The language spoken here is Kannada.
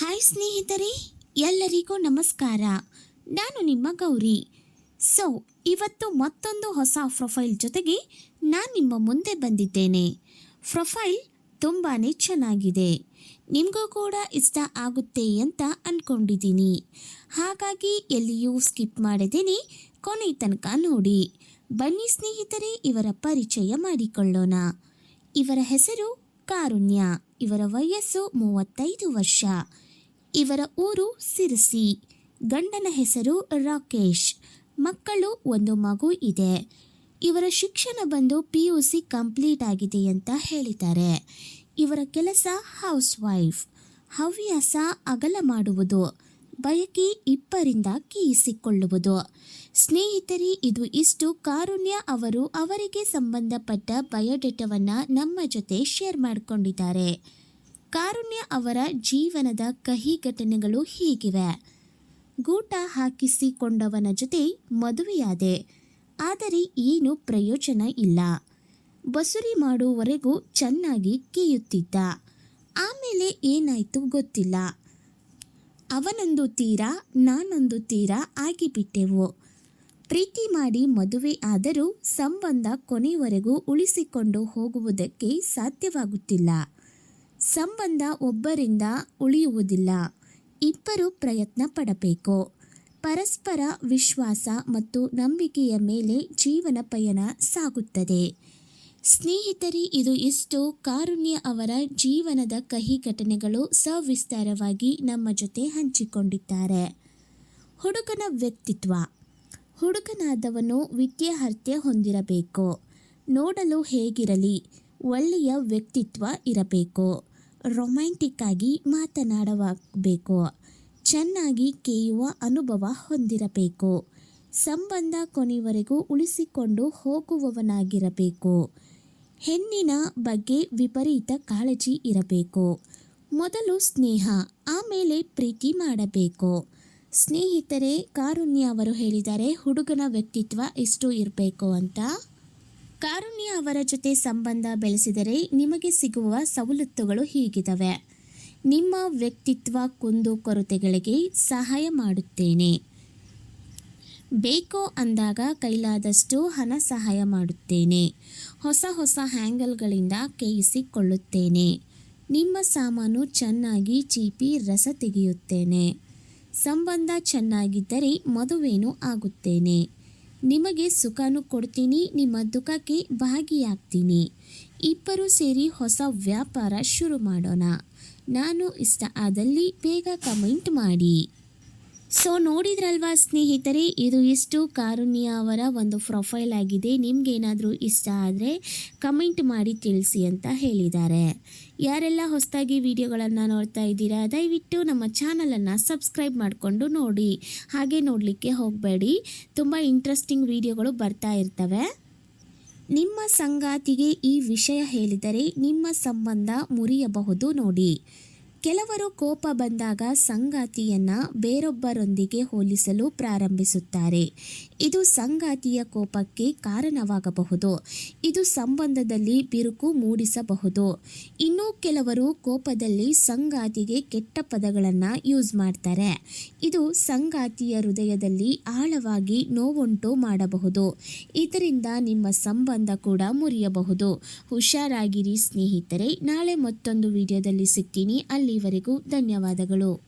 ಹಾಯ್ ಸ್ನೇಹಿತರೆ, ಎಲ್ಲರಿಗೂ ನಮಸ್ಕಾರ. ನಾನು ನಿಮ್ಮ ಗೌರಿ. ಸೊ ಇವತ್ತು ಮತ್ತೊಂದು ಹೊಸ ಪ್ರೊಫೈಲ್ ಜೊತೆಗೆ ನಾನು ನಿಮ್ಮ ಮುಂದೆ ಬಂದಿದ್ದೇನೆ. ಪ್ರೊಫೈಲ್ ತುಂಬಾ ಚೆನ್ನಾಗಿದೆ. ನಿಮಗೂ ಕೂಡ ಇಷ್ಟ ಆಗುತ್ತೆ ಅಂತ ಅಂದ್ಕೊಂಡಿದ್ದೀನಿ ಹಾಗಾಗಿ ಎಲ್ಲಿಯೂ ಸ್ಕಿಪ್ ಮಾಡಿದ್ದೀನಿ ಕೊನೆ ತನಕ ನೋಡಿ. ಬನ್ನಿ ಸ್ನೇಹಿತರೆ, ಇವರ ಪರಿಚಯ ಮಾಡಿಕೊಳ್ಳೋಣ. ಇವರ ಹೆಸರು ಕಾರುಣ್ಯ. ಇವರ ವಯಸ್ಸು ಮೂವತ್ತೈದು ವರ್ಷ. ಇವರ ಊರು ಸಿರಿಸಿ. ಗಂಡನ ಹೆಸರು ರಾಕೇಶ್. ಮಕ್ಕಳು ಒಂದು ಮಗು ಇದೆ. ಇವರ ಶಿಕ್ಷಣ ಬಂದು ಪಿ ಯು ಸಿ ಕಂಪ್ಲೀಟ್ ಆಗಿದೆ ಅಂತ ಹೇಳಿದ್ದಾರೆ. ಇವರ ಕೆಲಸ ಹೌಸ್ ವೈಫ್ ಹವ್ಯಾಸ ಅಗಲ ಮಾಡುವುದು. ಬಯಕೆ ಇಬ್ಬರಿಂದ ಕೀಯಿಸಿಕೊಳ್ಳುವುದು ಸ್ನೇಹಿತರಿ, ಇದು ಇಷ್ಟು ಕಾರುಣ್ಯ ಅವರು ಅವರಿಗೆ ಸಂಬಂಧಪಟ್ಟ ಬಯೋಡೇಟಾವನ್ನು ನಮ್ಮ ಜೊತೆ ಶೇರ್ ಮಾಡಿಕೊಂಡಿದ್ದಾರೆ. ಕಾರುಣ್ಯ ಅವರ ಜೀವನದ ಕಹಿ ಘಟನೆಗಳು ಹೀಗಿವೆ. ಗೂಟ ಹಾಕಿಸಿಕೊಂಡವನ ಜೊತೆ ಮದುವೆಯಾದೆ. ಆದರೆ ಏನು ಪ್ರಯೋಜನ ಇಲ್ಲ. ಬಸುರಿ ಮಾಡುವವರೆಗೂ ಚೆನ್ನಾಗಿ ಕೀಯುತ್ತಿದ್ದ. ಆಮೇಲೆ ಏನಾಯಿತು ಗೊತ್ತಿಲ್ಲ. ಅವನೊಂದು ತೀರ, ನಾನೊಂದು ತೀರ ಆಗಿಬಿಟ್ಟೆವು. ಪ್ರೀತಿ ಮಾಡಿ ಮದುವೆ ಆದರೂ ಸಂಬಂಧ ಕೊನೆಯವರೆಗೂ ಉಳಿಸಿಕೊಂಡು ಹೋಗುವುದಕ್ಕೆ ಸಾಧ್ಯವಾಗುತ್ತಿಲ್ಲ. ಸಂಬಂಧ ಒಬ್ಬರಿಂದ ಉಳಿಯುವುದಿಲ್ಲ. ಇಬ್ಬರು ಪ್ರಯತ್ನ ಪಡಬೇಕು ಪರಸ್ಪರ ವಿಶ್ವಾಸ ಮತ್ತು ನಂಬಿಕೆಯ ಮೇಲೆ ಜೀವನ ಪಯಣ ಸಾಗುತ್ತದೆ. ಸ್ನೇಹಿತರಿ, ಇದು ಇಷ್ಟು ಕಾರುಣ್ಯ ಅವರ ಜೀವನದ ಕಹಿ ಘಟನೆಗಳು ಸವಿಸ್ತಾರವಾಗಿ ನಮ್ಮ ಜೊತೆ ಹಂಚಿಕೊಂಡಿದ್ದಾರೆ. ಹುಡುಗನ ವ್ಯಕ್ತಿತ್ವ. ಹುಡುಗನಾದವನು ವಿದ್ಯಾರ್ಹತೆ ಹೊಂದಿರಬೇಕು. ನೋಡಲು ಹೇಗಿರಲಿ, ಒಳ್ಳೆಯ ವ್ಯಕ್ತಿತ್ವ ಇರಬೇಕು. ರೊಮ್ಯಾಂಟಿಕ್ ಆಗಿ ಮಾತನಾಡಬೇಕು. ಚೆನ್ನಾಗಿ ಕೇಯುವ ಅನುಭವ ಹೊಂದಿರಬೇಕು. ಸಂಬಂಧ ಕೊನೆಯವರೆಗೂ ಉಳಿಸಿಕೊಂಡು ಹೋಗುವವನಾಗಿರಬೇಕು. ಹೆಣ್ಣಿನ ಬಗ್ಗೆ ವಿಪರೀತ ಕಾಳಜಿ ಇರಬೇಕು. ಮೊದಲು ಸ್ನೇಹ, ಆಮೇಲೆ ಪ್ರೀತಿ ಮಾಡಬೇಕು. ಸ್ನೇಹಿತರೇ, ಕಾರುಣ್ಯ ಅವರು ಹೇಳಿದ್ದಾರೆ ಹುಡುಗನ ವ್ಯಕ್ತಿತ್ವ ಎಷ್ಟು ಇರಬೇಕು ಅಂತ? ಕಾರುಣ್ಯ ಅವರ ಜೊತೆ ಸಂಬಂಧ ಬೆಳೆಸಿದರೆ ನಿಮಗೆ ಸಿಗುವ ಸವಲತ್ತುಗಳು ಹೀಗಿದವೆ. ನಿಮ್ಮ ವ್ಯಕ್ತಿತ್ವ ಕುಂದು ಕೊರತೆಗಳಿಗೆ ಸಹಾಯ ಮಾಡುತ್ತೇನೆ. ಬೇಕೋ ಅಂದಾಗ ಕೈಲಾದಷ್ಟು ಹಣ ಸಹಾಯ ಮಾಡುತ್ತೇನೆ. ಹೊಸ ಹೊಸ ಹ್ಯಾಂಗಲ್ಗಳಿಂದ ಕೇಯಿಸಿಕೊಳ್ಳುತ್ತೇನೆ. ನಿಮ್ಮ ಸಾಮಾನು ಚೆನ್ನಾಗಿ ಚೀಪಿ ರಸ ತೆಗೆಯುತ್ತೇನೆ. ಸಂಬಂಧ ಚೆನ್ನಾಗಿದ್ದರೆ ಮದುವೆನೂ ಆಗುತ್ತೇನೆ. ನಿಮಗೆ ಸುಖನೂ ಕೊಡ್ತೀನಿ, ನಿಮ್ಮ ದುಃಖಕ್ಕೆ ಭಾಗಿಯಾಗ್ತೀನಿ. ಇಬ್ಬರು ಸೇರಿ ಹೊಸ ವ್ಯಾಪಾರ ಶುರು ಮಾಡೋಣ. ನಾನು ಇಷ್ಟ ಆದಲ್ಲಿ ಬೇಗ ಕಮೆಂಟ್ ಮಾಡಿ. ಸೊ ನೋಡಿದ್ರಲ್ವಾ ಸ್ನೇಹಿತರೆ, ಇದು ಇಷ್ಟು ಕಾರುಣ್ಯ ಅವರ ಒಂದು ಪ್ರೊಫೈಲ್ ಆಗಿದೆ. ನಿಮ್ಗೇನಾದರೂ ಇಷ್ಟ ಆದರೆ ಕಮೆಂಟ್ ಮಾಡಿ ತಿಳಿಸಿ ಅಂತ ಹೇಳಿದ್ದಾರೆ. ಯಾರೆಲ್ಲ ಹೊಸದಾಗಿ ವಿಡಿಯೋಗಳನ್ನು ನೋಡ್ತಾ ಇದ್ದೀರಾ, ದಯವಿಟ್ಟು ನಮ್ಮ ಚಾನಲನ್ನು ಸಬ್ಸ್ಕ್ರೈಬ್ ಮಾಡಿಕೊಂಡು ನೋಡಿ. ಹಾಗೆ ನೋಡಲಿಕ್ಕೆ ಹೋಗಬೇಡಿ. ತುಂಬ ಇಂಟ್ರೆಸ್ಟಿಂಗ್ ವಿಡಿಯೋಗಳು ಬರ್ತಾ ಇರ್ತವೆ. ನಿಮ್ಮ ಸಂಗಾತಿಗೆ ಈ ವಿಷಯ ಹೇಳಿದರೆ ನಿಮ್ಮ ಸಂಬಂಧ ಮುರಿಯಬಹುದು ನೋಡಿ. ಕೆಲವರು ಕೋಪ ಬಂದಾಗ ಸಂಗಾತಿಯನ್ನ ಬೇರೊಬ್ಬರೊಂದಿಗೆ ಹೋಲಿಸಲು ಪ್ರಾರಂಭಿಸುತ್ತಾರೆ. ಇದು ಸಂಗಾತಿಯ ಕೋಪಕ್ಕೆ ಕಾರಣವಾಗಬಹುದು. ಇದು ಸಂಬಂಧದಲ್ಲಿ ಬಿರುಕು ಮೂಡಿಸಬಹುದು. ಇನ್ನೂ ಕೆಲವರು ಕೋಪದಲ್ಲಿ ಸಂಗಾತಿಗೆ ಕೆಟ್ಟ ಪದಗಳನ್ನು ಯೂಸ್ ಮಾಡ್ತಾರೆ. ಇದು ಸಂಗಾತಿಯ ಹೃದಯದಲ್ಲಿ ಆಳವಾಗಿ ನೋವುಂಟು ಮಾಡಬಹುದು. ಇದರಿಂದ ನಿಮ್ಮ ಸಂಬಂಧ ಕೂಡ ಮುರಿಯಬಹುದು. ಹುಷಾರಾಗಿರಿ ಸ್ನೇಹಿತರೆ, ನಾಳೆ ಮತ್ತೊಂದು ವಿಡಿಯೋದಲ್ಲಿ ಸಿಗ್ತೀನಿ. ಅಲ್ಲಿವರೆಗೂ ಧನ್ಯವಾದಗಳು.